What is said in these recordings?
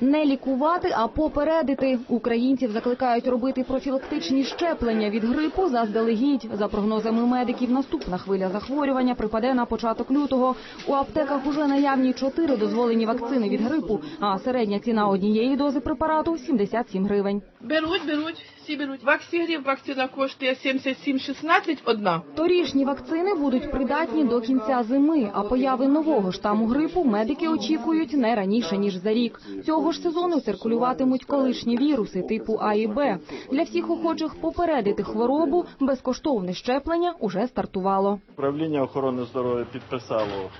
Не лікувати, а попередити. Українців закликають робити профілактичні щеплення від грипу заздалегідь. За прогнозами медиків, наступна хвиля захворювання припаде на початок лютого. У аптеках уже наявні чотири дозволені вакцини від грипу, а середня ціна однієї дози препарату 77 гривень. Беруть, беруть, всі беруть. Ваксігрів вакцина коштує 77,16 одна. Торішні вакцини будуть придатні до кінця зими, а появи нового штаму грипу медики очікують не раніше ніж за рік. Цього ж сезону циркулюватимуть колишні віруси типу А і Б. Для всіх охочих попередити хворобу безкоштовне щеплення уже стартувало. Управління охорони здоров'я підписало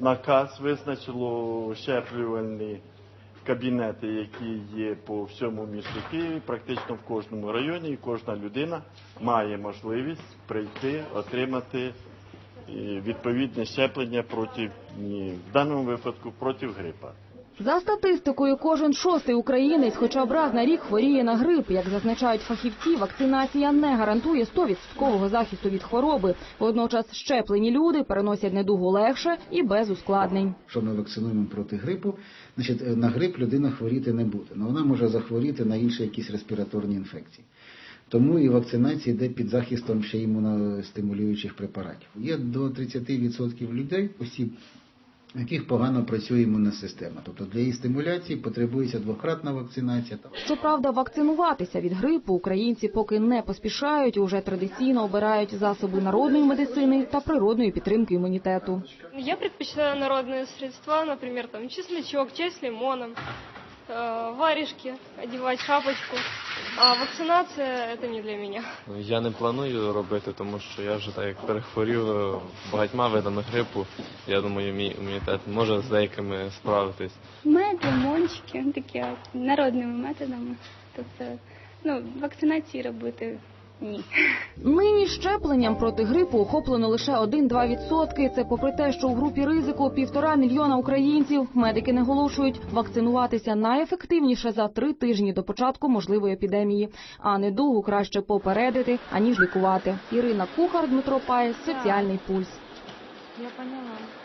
наказ, визначило щеплювальні кабінети, які є по всьому місту Києві, практично в кожному районі, і кожна людина має можливість прийти, отримати е, відповідне щеплення проти, в даному випадку проти грипа. За статистикою, кожен шостий українець хоча б раз на рік хворіє на грип. Як зазначають фахівці, вакцинація не гарантує 100% захисту від хвороби. Водночас щеплені люди переносять недугу легше і без ускладнень. Що ми вакцинуємо проти грипу, значить е, на грип людина хворіти не буде. але вона може захворіти на інші якісь респіраторні інфекції. Тому і вакцинація йде під захистом ще імуностимулюючих препаратів. Є до 30% людей, осіб, у яких погано працює імунна система. Тобто для її стимуляції потребується двократна вакцинація. Щоправда, вакцинуватися від грипу українці поки не поспішають. Уже традиційно обирають засоби народної медицини та природної підтримки імунітету. Я предпочитаю народне средства, наприклад, там чесночок, чай з лимоном, варежки, одевать шапочку. А вакцинація це не для мене. Я не планую робити, тому що я вже так як перехворів е, багатьма видами грипу. Я думаю, мій імунітет може з деякими справитись. Мед, лимончики, такі народними методами. Тобто, ну, вакцинації робити ні. Нині щепленням проти грипу охоплено лише 1-2%. Це попри те, що у групі ризику півтора мільйона українців. Медики наголошують, вакцинуватися найефективніше за три тижні до початку можливої епідемії. А недугу краще попередити, аніж лікувати. Ірина Кухар, Дмитро Паєс, Соціальний пульс. Я поняла.